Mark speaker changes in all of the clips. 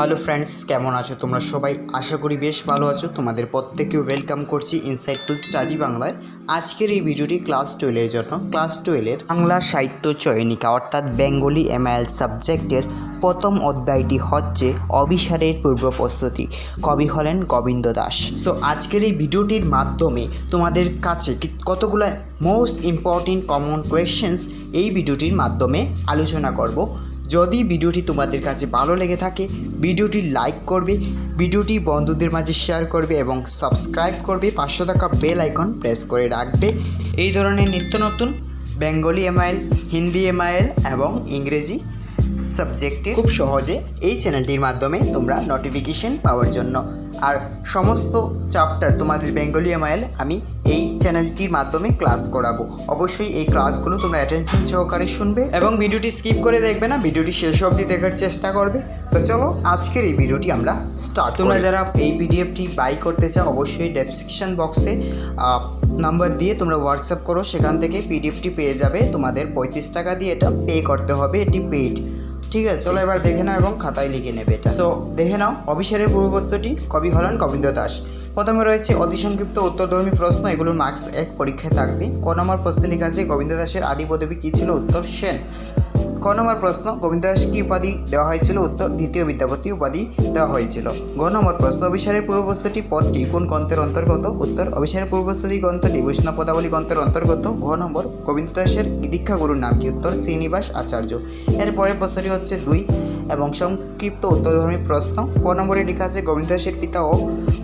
Speaker 1: Hello friends কেমন আছো তোমরা? সবাই আশা করি বেশ ভালো আছো। তোমাদের প্রত্যেককে ওয়েলকাম করছি ইনসাইটফুল স্টাডি বাংলায়। আজকের এই ভিডিওটি ক্লাস টুয়েলভের জন্য। ক্লাস টুয়েলভের বাংলা সাহিত্য চয়নিকা, অর্থাৎ বেঙ্গলি এমআইএল সাবজেক্টের প্রথম অধ্যায়টি হচ্ছে অভিসারের পূর্ব প্রস্তুতি। কবি হলেন গোবিন্দ দাস। সো আজকের এই ভিডিওটির মাধ্যমে তোমাদের কাছে কতগুলো মোস্ট ইম্পর্টেন্ট কমন কোয়েশ্চেন্স এই ভিডিওটির মাধ্যমে আলোচনা করব। যদি ভিডিওটি তোমাদের কাছে ভালো লেগে থাকে ভিডিওটি লাইক করবে ভিডিওটি বন্ধুদের মাঝে শেয়ার করবে এবং সাবস্ক্রাইব করবে পাঁচশো টাকা বেল আইকন প্রেস করে রাখবে। এই ধরনের নিত্য নতুন বেঙ্গলি এমআইএল হিন্দি এমআইএল এবং ইংরেজি সাবজেক্টে খুব সহজে এই চ্যানেলটির মাধ্যমে তোমরা নোটিফিকেশন পাওয়ার জন্য আর সমস্ত চ্যাপ্টার তোমাদের বেঙ্গলি এমআইএল আমি এই চ্যানেলটির মাধ্যমে ক্লাস করাবো। অবশ্যই এই ক্লাসগুলো তোমরা অ্যাটেনশন সহকারে শুনবে এবং ভিডিওটি স্কিপ করে দেখবে না ভিডিওটি শেষ অবধি দেখার চেষ্টা করবে। তো চলো আজকের এই ভিডিওটি আমরা স্টার্ট তোমরা যারা এই পিডিএফটি বাই করতে চাও অবশ্যই ডেসক্রিপশন বক্সে নাম্বার দিয়ে তোমরা হোয়াটসঅ্যাপ করো। সেখান থেকে পিডিএফটি পেয়ে যাবে। তোমাদের পঁয়ত্রিশ টাকা দিয়ে এটা পে করতে হবে এটি পেইড ঠিক আছে চলো এবার দেখে নাও এবং খাতায় লিখে নেবে এটা। সো দেখে নাও অভিসারের পূর্ববস্তুটি কবি হলেন গোবিন্দ দাস। প্রথমে রয়েছে অতি সংক্ষিপ্ত উত্তরধর্মী প্রশ্ন এগুলোর মার্কস এক পরীক্ষায় থাকবে। ক নম্বর প্রশ্নে লেখা আছে গোবিন্দ দাসের আদি পদবী কী ছিল? উত্তর সেন। ক নম্বর প্রশ্ন গোবিন্দ দাস কি উপাধি দেওয়া হয়েছিল? উত্তর, দ্বিতীয় বিদ্যাপতি উপাধি দেওয়া হয়েছিল। গ নম্বর প্রশ্ন, অভিসারের পূর্ববস্তুটি পদটি কোন গ্রন্থের অন্তর্গত? উত্তর, অভিসারের পূর্ববস্তুটি গ্রন্থটি বৈষ্ণব পদাবলী গ্রন্থের অন্তর্গত। ঘ নম্বর গোবিন্দ দাসের দীক্ষাগুরুর নাম কি? উত্তর, শ্রীনিবাস আচার্য। এর পরের প্রশ্নটি হচ্ছে দুই এবং সংক্ষিপ্ত উত্তরধর্মী প্রশ্ন। ক নম্বরে লেখা আছে গোবিন্দ দাসের পিতা ও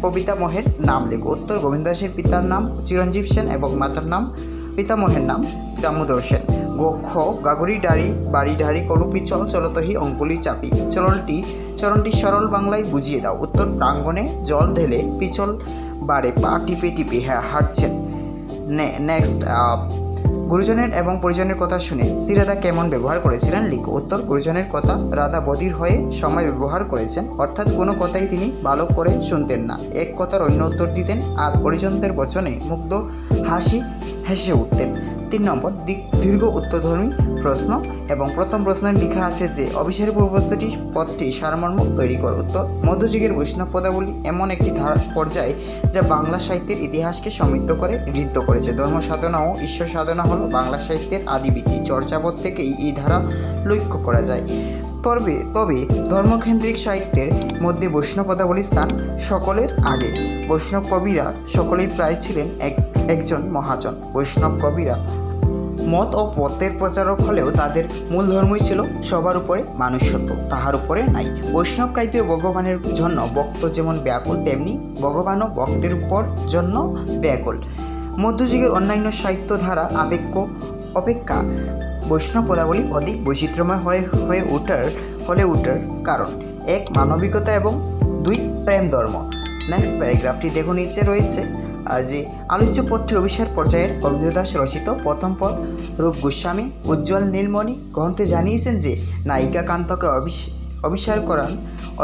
Speaker 1: প্রপিতামহের নাম লেখো। উত্তর গোবিন্দ দাসের পিতার নাম চিরঞ্জীব সেন এবং মাতার নাম পিতামহের নাম দামোদর সেন। গ খ গাগরি ডাড়ি, বাড়ি ঢাড়ি, করু পিচল চলতহি, অঙ্কুলি চাপি। চলনটি চরণটি সরল বাংলায় বুঝিয়ে দাও। উত্তর, প্রাঙ্গণে জল ঢেলে পিচল বাড়ে, পা টিপে টিপে হ্যাঁ হাঁটছেন নেক্সট গুরুজনের এবং পরিজনের কথা শুনে শ্রীরাধা কেমন ব্যবহার করেছিলেন লিখো। উত্তর, গুরুজনের কথা রাধা বধির হয়ে সময় ব্যবহার করেছেন। অর্থাৎ কোনো কথাই তিনি ভালো করে শুনতেন না। এক কথার অন্য উত্তর দিতেন আর পরিজনদের বচনে মুগ্ধ হাসি হেসে উঠতেন। তিন নম্বর দীর্ঘ উত্তরধর্মী প্রশ্ন এবং প্রথম প্রশ্নে লেখা আছে যে, অভিসারী পূর্বস্তুটি পদটি সারমর্ম তৈরি কর। উত্তর, মধ্যযুগের বৈষ্ণব পদাবলী এমন একটি ধারা পর্যায়ে যা বাংলা সাহিত্যের ইতিহাসকে সমৃদ্ধ করে নৃত্য করেছে। ধর্ম সাধনা ও ঈশ্বর সাধনা হলো বাংলা সাহিত্যের আদিবীতি চর্চাপদ থেকেই এই ধারা লক্ষ্য করা যায়। তবে তবে ধর্মকেন্দ্রিক সাহিত্যের মধ্যে বৈষ্ণব পদাবলীর স্থান সকলের আগে। বৈষ্ণব কবিরা সকলেই প্রায় ছিলেন এক, একজন মহাজন। বৈষ্ণব কবিরা মত ও পথের প্রচারক হলেও তাদের মূল ধর্মই ছিল সবার উপরে মানুষত্ব তাহার উপরে নাই। বৈষ্ণব কাইপে ভগবানের জন্য ভক্ত যেমন ব্যাকুল, তেমনি ভগবানও ভক্তের উপর জন্য ব্যাকুল। মধ্যযুগের অন্যান্য সাহিত্য ধারা আবেক্য, অপেক্ষা, বৈষ্ণব পদাবলী অধিক বৈচিত্র্যময় হয়ে হয়ে ওঠার, হলে ওঠার কারণ। এক মানবিকতা এবং দুই প্রেম ধর্ম নেক্সট প্যারাগ্রাফটি দেখুন, নিচে রয়েছে যে আলোচ্য পথটি অভিসার পর্যায়ের গোবিন্দ দাস রচিত প্রথম পদ রূপ গোস্বামী, উজ্জ্বল নীলমণি গ্রন্থে জানিয়েছেন যে নায়িকা কান্তকে অভিসার করান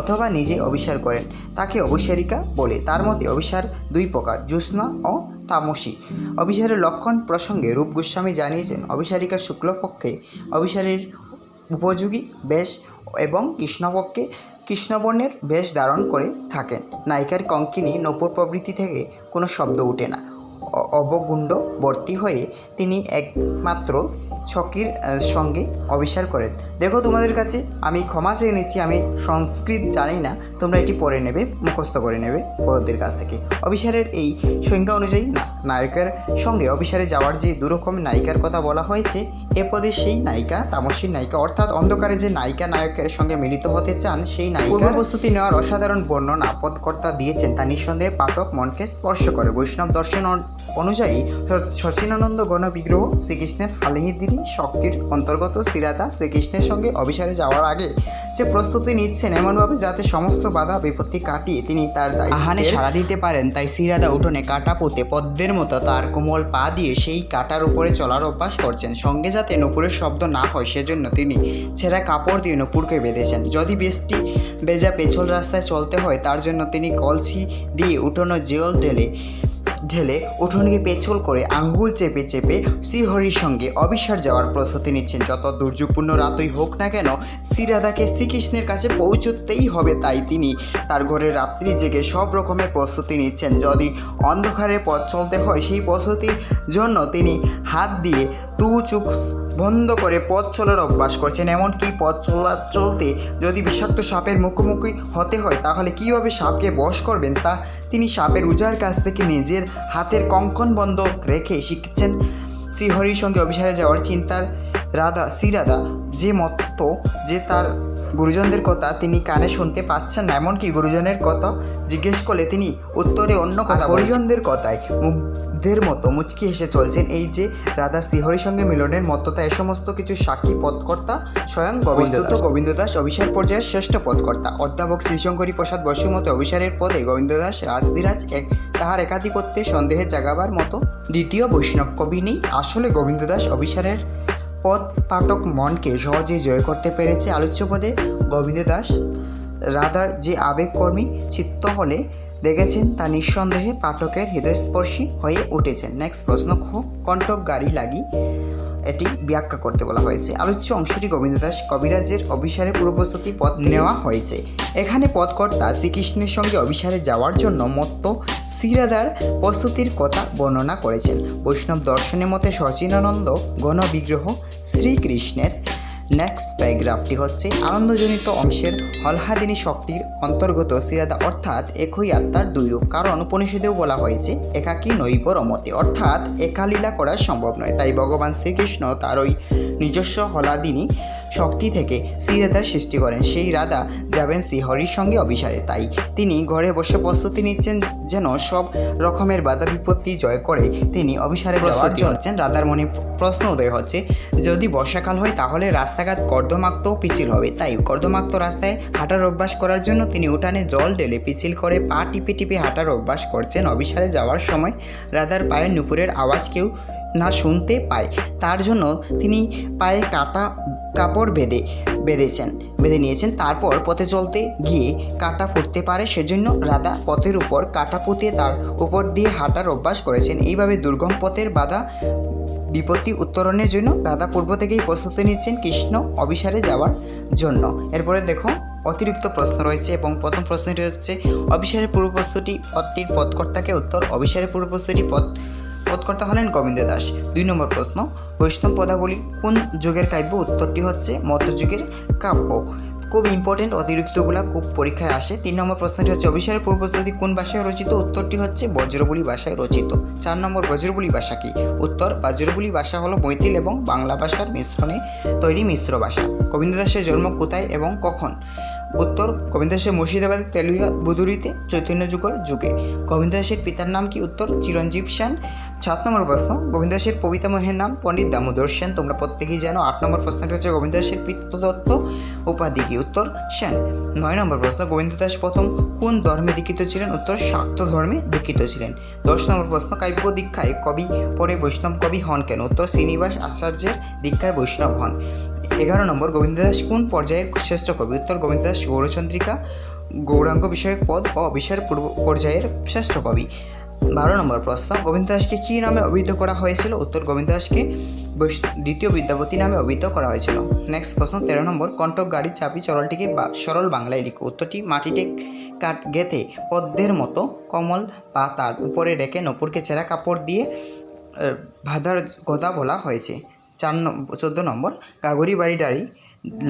Speaker 1: অথবা নিজে অভিসার করেন। তাকে অভিসারিকা বলে তার মধ্যে অভিসার দুই প্রকার, জ্যোৎস্না ও তামসী। অভিসারের লক্ষণ প্রসঙ্গে রূপ গোস্বামী জানিয়েছেন, অভিসারিকা শুক্লপক্ষে অভিসারের উপযোগী, বেশ এবং কৃষ্ণপক্ষে কৃষ্ণবর্ণের বেশ ধারণ করে থাকেন। নায়িকার কঙ্কিনী নপুর প্রবৃত্তি থেকে কোনো শব্দ ওঠে না। অবগুণ্ড হয়ে তিনি একমাত্র ছকির সঙ্গে অভিসার করেন। দেখো তোমাদের কাছে আমি ক্ষমা চেয়ে নিচ্ছি, আমি সংস্কৃত জানি না, তোমরা এটি পড়ে নেবে, মুখস্থ করে নেবে বড়দের কাছ থেকে। অভিসারের এই সংজ্ঞা অনুযায়ী না, নায়কের সঙ্গে অভিসারে যাওয়ার যে দুরকম নায়িকার কথা বলা হয়েছে এ পদে সেই নায়িকা তামসীর নায়িকা অর্থাৎ অন্ধকারে যে নায়িকা নায়কের সঙ্গে মিলিত হতে চান সেই নায়িকা প্রস্তুতি নেওয়ার অসাধারণ বর্ণনা আপদকর্তা দিয়েছেন। তা নিঃসন্দেহে পাঠক মনকে স্পর্শ করে। বৈষ্ণব দর্শন অনুযায়ী স- সচিনানন্দ গণ বিগ্রহ শ্রীকৃষ্ণের হালিহিদিরি শক্তির অন্তর্গত শ্রীরাধা শ্রীকৃষ্ণের সঙ্গে অভিসারে যাওয়ার আগে যে প্রস্তুতি নিচ্ছেন এমনভাবে যাতে সমস্ত বাধা বিপত্তি কাটিয়ে তিনি তার আহানে সাড়া দিতে পারেন তাই শ্রীরাধা উঠোনে কাটা পুঁতে পদ্মের মতো তার কোমল পা দিয়ে সেই কাটার উপরে চলার অভ্যাস করছেন। সঙ্গে যাতে নপুরের শব্দ না হয় সেজন্য তিনি ছেঁড়া কাপড় দিয়ে নূপুরকে বেঁধেছেন। যদি বেশটি বেজা পেছল রাস্তায় চলতে হয়, তার জন্য তিনি কলসি দিয়ে উঠোনো জল ঢেলে ঢেলে উঠোনকে পেছল করে আঙ্গুল চেপে চেপে শ্রীহরির সঙ্গে অবিশ্বাস যাওয়ার প্রস্তুতি নিচ্ছেন। যত দুর্যোগপূর্ণ রাতই হোক না কেন, শ্রীরাধাকে শ্রীকৃষ্ণের কাছে পৌঁছতেই হবে তাই তিনি তার ঘরে রাত্রি জেগে সব রকমের প্রস্তুতি নিচ্ছেন। যদি অন্ধকারে পথ চলতে হয়, সেই প্রস্তুতির জন্য তিনি হাত দিয়ে তু চুক বন্ধ করে পথ চলার অভ্যাস করছেন। এমনকি পথ চলার চলতে যদি বিষাক্ত সাপের মুখোমুখি হতে হয়, তাহলে কীভাবে সাপকে বশ করবেন তা তিনি সাপের উজার কাছ থেকে নিজের হাতের কঙ্কন বন্ধ রেখে শিখছেন। শ্রীহরির সঙ্গে অভিসারে যাওয়ার চিন্তার রাধা, শ্রীরাধা যে মত যে তার গুরুজনদের কথা তিনি কানে শুনতে পাচ্ছেন না এমনকি গুরুজনের কথা জিজ্ঞেস করলে তিনি উত্তরে অন্য কথা গুরুজনদের কথায় মুগ্ধের মতো মুচকি হেসে চলছেন এই যে রাধা শ্রীহরির সঙ্গে মিলনের মততা এ সমস্ত কিছু সাক্ষী পদকর্তা স্বয়ং গোবিন্দ গোবিন্দ দাস অভিসার পর্যায়ের শ্রেষ্ঠ পদকর্তা। অধ্যাপক শ্রীশঙ্করী প্রসাদ বসুর মতো অভিসারের পদে গোবিন্দ দাস রাজধিরাজ এক তাহার একাধিপত্যে সন্দেহে জাগাবার মতো। দ্বিতীয় বৈষ্ণব কবি নেই আসলে গোবিন্দ দাস অভিসারের পদ পাঠক মনকে সহজেই জয় করতে পেরেছে আলোচ্য পদে গোবিন্দ দাস। রাধার যে আবেগকর্মী চিত্ত হলে দেখেছেন তা নিঃসন্দেহে পাঠকের হৃদয়স্পর্শী হয়ে উঠেছেন নেক্সট প্রশ্ন খ কণ্ঠক গাড়ি লাগি এটি ব্যাখ্যা করতে বলা হয়েছে। আলোচ্য অংশটি গোবিন্দ দাস কবিরাজের অভিসারে পূর্বপ্রস্তুতি পথ নেওয়া হয়েছে। এখানে পথকর্তা শ্রীকৃষ্ণের সঙ্গে অভিসারে যাওয়ার জন্য মত্ত শ্রীরাধার প্রস্তুতির কথা বর্ণনা করেছেন। বৈষ্ণব দর্শনের মতে সচিনানন্দ গণ বিগ্রহ শ্রীকৃষ্ণের নেক্সট প্যারাগ্রাফটি হচ্ছে, আনন্দজনিত অংশের হলহাদিনী শক্তির অন্তর্গত সিরাদা অর্থাৎ একই আত্মার দুই রূপ কারণ উপনিষদেও বলা হয়েছে, একাকী নৈব রমতে। অর্থাৎ একালীলা করা সম্ভব নয়। তাই ভগবান শ্রীকৃষ্ণ তার ওই নিজস্ব হলাদিনী শক্তি থেকে শ্রীরাধার সৃষ্টি করেন। সেই রাধা যাবেন শ্রীহরির সঙ্গে অভিসারে। তাই তিনি ঘরে বসে প্রস্তুতি নিচ্ছেন যেন সব রকমের বাধা বিপত্তি জয় করে তিনি অভিসারে যাওয়ার জন্য রাধার মনে প্রশ্ন উদয় হচ্ছে যদি বর্ষাকাল হয় তাহলে রাস্তাঘাট কর্দমাক্ত পিছিল হবে। তাই কর্দমাক্ত রাস্তায় হাঁটার অভ্যাস করার জন্য তিনি উঠানে জল ঢেলে পিছিল করে পা টিপে টিপে হাঁটার অভ্যাস করছেন। অভিসারে যাওয়ার সময় রাধার পায়ের নুপুরের আওয়াজ কেউ না শুনতে পায়। তার জন্য তিনি পায়ে কাটা কাপড় বেঁধে, বেঁধেছেন, বেঁধে নিয়েছেন। তারপর পথে চলতে গিয়ে কাটা ফুটতে পারে। সেজন্য রাধা পথের উপর কাটা পুঁতিয়ে তার উপর দিয়ে হাঁটার অভ্যাস করেছেন। এইভাবে দুর্গম পথের বাধা বিপত্তি উত্তরণের জন্য রাধা পূর্ব থেকেই প্রস্তুতি নিচ্ছেন কৃষ্ণ অভিসারে যাওয়ার জন্য। এরপরে দেখো, অতিরিক্ত প্রশ্ন রয়েছে এবং প্রথম প্রশ্নটি হচ্ছে, অভিসারের পূর্ব প্রস্তুতি পদটির পদকর্তাকে উত্তর, অভিসারের পূর্ব প্রস্তুতি পদ পদকর্তা হলেন গোবিন্দ দাস। দুই নম্বর প্রশ্ন, বৈষ্ণব পদাবলী কোন যুগের কাব্য? উত্তরটি হচ্ছে মধ্যযুগের কাব্য। খুব ইম্পর্টেন্ট অতিরিক্তগুলো খুব পরীক্ষায় আসে। তিন নম্বর প্রশ্নটি হচ্ছে, অভিসারের পূর্ব প্রস্তুতি কোন ভাষায় রচিত? উত্তরটি হচ্ছে, বজ্রবলী ভাষায় রচিত। চার নম্বর, বজ্রবলী ভাষা কি? উত্তর, বজ্রবলী ভাষা হলো মৈতিল এবং বাংলা ভাষার মিশ্রণে তৈরি মিশ্র ভাষা। গোবিন্দ দাসের জন্ম কোথায় এবং কখন? উত্তর, গোবিন্দ দাসের মুর্শিদাবাদের তেলুয়া বুদুরিতে চৈতন্য যুগের যুগে। গোবিন্দ দাসের পিতার নাম কি উত্তর? চিরঞ্জীব সেন। সাত নম্বর প্রশ্ন, গোবিন্দ দাসের পিতামহের নাম পণ্ডিত দামোদর সেন। তোমরা প্রত্যেকেই জানো, আট নম্বর প্রশ্নটি হচ্ছে গোবিন্দ দাসের পিতৃদত্ত উপাধি কি? উত্তর, সেন। নয় নম্বর প্রশ্ন, গোবিন্দ দাস প্রথম কোন ধর্মে দীক্ষিত ছিলেন? উত্তর, শাক্ত ধর্মে দীক্ষিত ছিলেন। দশ নম্বর প্রশ্ন, কাব্য দীক্ষায় কবি পরে বৈষ্ণব কবি হন কেন? উত্তর, শ্রীনিবাস আচার্যের দীক্ষায় বৈষ্ণব হন। এগারো নম্বর, গোবিন্দ দাস কোন পর্যায়ের শ্রেষ্ঠ কবি? উত্তর, গোবিন্দ দাস গৌরচন্দ্রিকা গৌরাঙ্গ বিষয়ক পদ ও অভিসার পূর্ব পর্যায়ের শ্রেষ্ঠ কবি। বারো নম্বর প্রশ্ন, গোবিন্দ দাসকে কী নামে অভিহিত করা হয়েছিল? উত্তর, গোবিন্দ দাসকে দ্বিতীয় বিদ্যাপতি নামে অভিহিত করা হয়েছিল। নেক্সট প্রশ্ন, তেরো নম্বর কণ্টক গাড়ি চাপি চরলটিকে সরল বাংলায় লিখো। উত্তরটি, মাটিতে কাট গেঁথে পদ্মের মতো কমল বা তার উপরে রেখে নপুরকে চেরা কাপড় দিয়ে বাঁধার কথা বলা হয়েছে। চার চোদ্দ নম্বর কাগরি বাড়ি ডাড়ি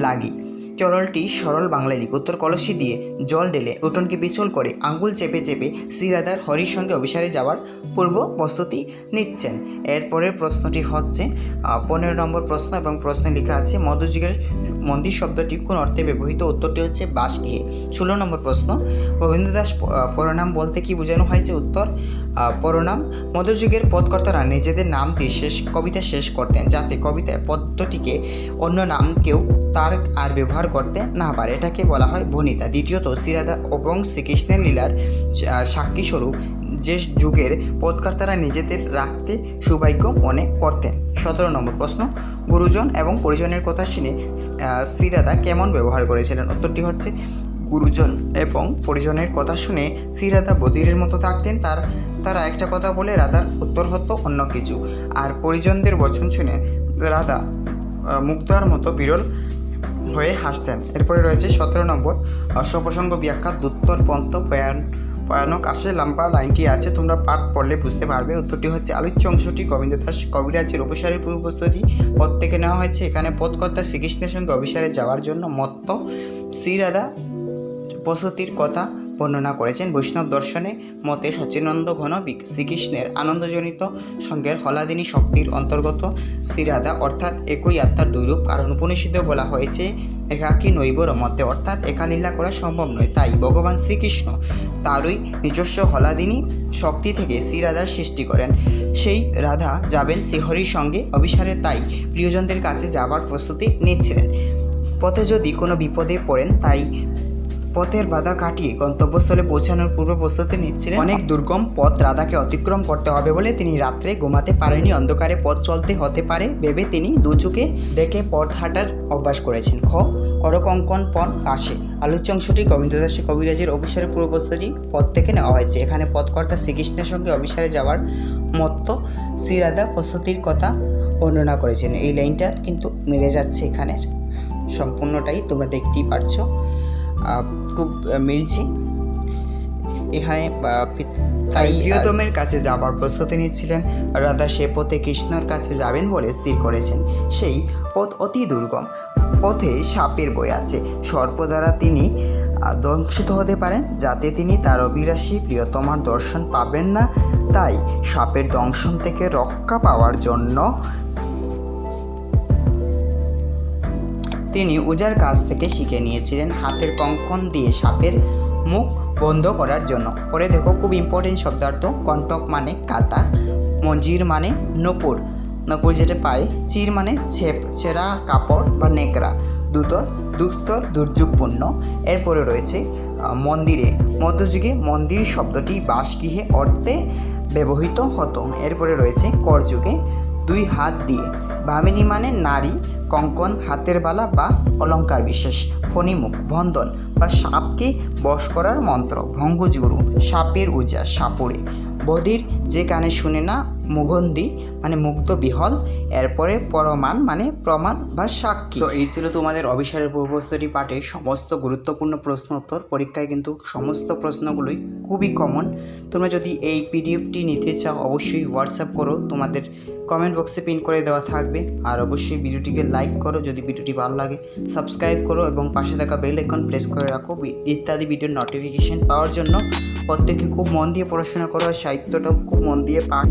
Speaker 1: লাগি। চরলটি সরল বাংলায় লিখ উত্তর কলসি দিয়ে জল ঢেলে উঠোনকে পিছল করে আঙ্গুল চেপে চেপে শ্রীরাধার হরির সঙ্গে অভিসারে যাওয়ার পূর্ব প্রস্তুতি নিচ্ছেন। এরপরের প্রশ্নটি হচ্ছে পনেরো নম্বর প্রশ্ন এবং প্রশ্নে লেখা আছে মধ্যযুগের মন্দির শব্দটি কোন অর্থে ব্যবহৃত? উত্তরটি হচ্ছে বাস বাসগৃহে ষোলো নম্বর প্রশ্ন গোবিন্দ দাস পরনাম বলতে কি বোঝানো হয়েছে? উত্তর পরনাম। মধ্যযুগের পদকর্তারা নিজেদের নাম দিয়ে শেষ, কবিতা শেষ করতেন যাতে কবিতায় পদ্মটিকে অন্য নাম কেউ তার আর ব্যবহার করতে না পারে। এটাকে বলা হয় ভনিতা দ্বিতীয়ত শ্রীরাধা এবং শ্রীকৃষ্ণের লীলার আহ, সাক্ষী স্বরূপ যে যুগের পদকর্তারা নিজেদের রাখতে সৌভাগ্য মনে করতেন। সতেরো নম্বর প্রশ্ন গুরুজন এবং পরিজনের কথা শুনে শ্রীরাধা কেমন ব্যবহার করেছিলেন? উত্তরটি হচ্ছে গুরুজন এবং পরিজনের কথা শুনে শ্রীরাধা বদিরের মতো থাকতেন। তার তারা একটা কথা বলে রাধার উত্তর হতো অন্য কিছু। আর পরিজনদের বচন শুনে রাধা মুগ্ধার মতো বিরল হয়ে হাসতেন। এরপরে রয়েছে সতেরো নম্বর অশ্বপ্রসঙ্গ ব্যাখ্যা, দুত্তর পন্ত প্রয়াণ ভয়ানক আসে লম্বা লাইনটি আছে, তোমরা পাঠ পড়লে বুঝতে পারবে। উত্তরটি হচ্ছে আলোচ্য অংশটি গোবিন্দ দাস কবিরাজের অভিসারের পূর্বস্তুতি পদ থেকে নেওয়া হয়েছে এখানে পদকর্তা শ্রীকৃষ্ণের সঙ্গে অভিসারে যাওয়ার জন্য মত্ত শ্রীরাধা বসতির কথা। বর্ণনা করেছেন বৈষ্ণব দর্শনে মতে সচিনন্দ ঘন শ্রীকৃষ্ণের আনন্দজনিত সঙ্গের হলাদিনী শক্তির অন্তর্গত শ্রীরাধা অর্থাৎ একই আত্মার দুইরূপ। কারণ উপনিষদে বলা হয়েছে একাকী নৈব রমতে? অর্থাৎ একা লীলা করা সম্ভব নয়। তাই ভগবান শ্রীকৃষ্ণ তারই নিজস্ব হলাদিনী শক্তি থেকে শ্রীরাধার সৃষ্টি করেন। সেই রাধা যাবেন শ্রীহরির সঙ্গে অভিসারে। তাই প্রিয়জনদের কাছে যাবার প্রস্তুতি নিচ্ছিলেন। পথে যদি কোনো বিপদে পড়েন, তাই পথের বাধা কাটিয়ে গন্তব্যস্থলে পৌঁছানোর পূর্ব প্রস্তুতি নিচ্ছিলেন। অনেক দুর্গম পথ রাধাকে অতিক্রম করতে হবে বলে তিনি রাত্রে ঘুমাতে পারেনি অন্ধকারে পথ চলতে হতে পারে ভেবে তিনি দু চোখে দেখে পথ হাঁটার অভ্যাস করেছেন। খ, করকঙ্কন পণ আসে। আলোচ্য অংশটি গোবিন্দ দাসী কবিরাজের অভিসারের পূর্ব প্রস্তুতি পথ থেকে নেওয়া হয়েছে। এখানে পথকর্তা শ্রীকৃষ্ণের সঙ্গে অভিসারে যাওয়ার মত্ত শ্রীরাধা প্রস্তুতির কথা বর্ণনা করেছেন। এই লাইনটা কিন্তু মিলে যাচ্ছে এখানের। সম্পূর্ণটাই তোমরা দেখতেই পারছ। খুব মিলছে। এখানে তাই প্রিয়তমের কাছে যাবার প্রস্তুতি নিচ্ছিলেন। রাধা সে পথে কৃষ্ণর কাছে যাবেন বলে স্থির করেছেন। সেই পথ অতি দুর্গম। পথে সাপের বই আছে। সর্প দ্বারা তিনি দংশিত হতে পারেন, যাতে তিনি তার অভিলাষী প্রিয়তমার দর্শন পাবেন না। তাই সাপের দংশন থেকে রক্ষা পাওয়ার জন্য তিনি উজার কাছ থেকে শিখে নিয়েছিলেন হাতের কঙ্কন দিয়ে সাপের মুখ বন্ধ করার জন্য। পরে দেখো, খুব ইম্পর্টেন্ট শব্দার্থ, কণ্টক মানে কাটা, মঞ্জির মানে নপুর। নপুর যেটা পায়, চির মানে ছেপ, ছেঁড়া কাপড় বা নেকড়া, দুতর দুস্তর দুর্যোগপূর্ণ। এরপরে রয়েছে মন্দিরে। মধ্যযুগে মন্দির শব্দটি বাসগৃহে অর্থে ব্যবহৃত হতো। এরপরে রয়েছে, করযুগে দুই হাত দিয়ে। ভামিনী মানে নারী কঙ্কন, হাতের বালা বা অলঙ্কার বিশেষ ফণিমুখ বন্ধন বা সাপকে বশ করার মন্ত্র ভঙ্গজগুরু সাপের উজা, সাপড়ে। বধির যে কানে শুনে না মুগন্ধি মানে মুগ্ধ বিহল, এরপরে পরমান মানে প্রমাণ বা সাক্ষী। তো এই ছিল তোমাদের অবিসারের পূর্বস্তরী পাঠে সমস্ত গুরুত্বপূর্ণ প্রশ্ন উত্তর। পরীক্ষায় কিন্তু সমস্ত প্রশ্নগুলোই খুবই কমন তোমরা যদি এই পিডিএফটি নিতে চাও, অবশ্যই হোয়াটসঅ্যাপ করো। তোমাদের কমেন্ট বক্সে পিন করে দেওয়া থাকবে। আর অবশ্যই ভিডিওটিকে লাইক করো যদি ভিডিওটি ভালো লাগে। সাবস্ক্রাইব করো এবং পাশে থাকা বেল আইকন প্রেস করে রাখো। ইত্যাদি ভিডিওর নোটিফিকেশন পাওয়ার জন্য প্রত্যেকে খুব মন দিয়ে পড়াশোনা করো। আর সাহিত্যটা খুব মন দিয়ে পাঠ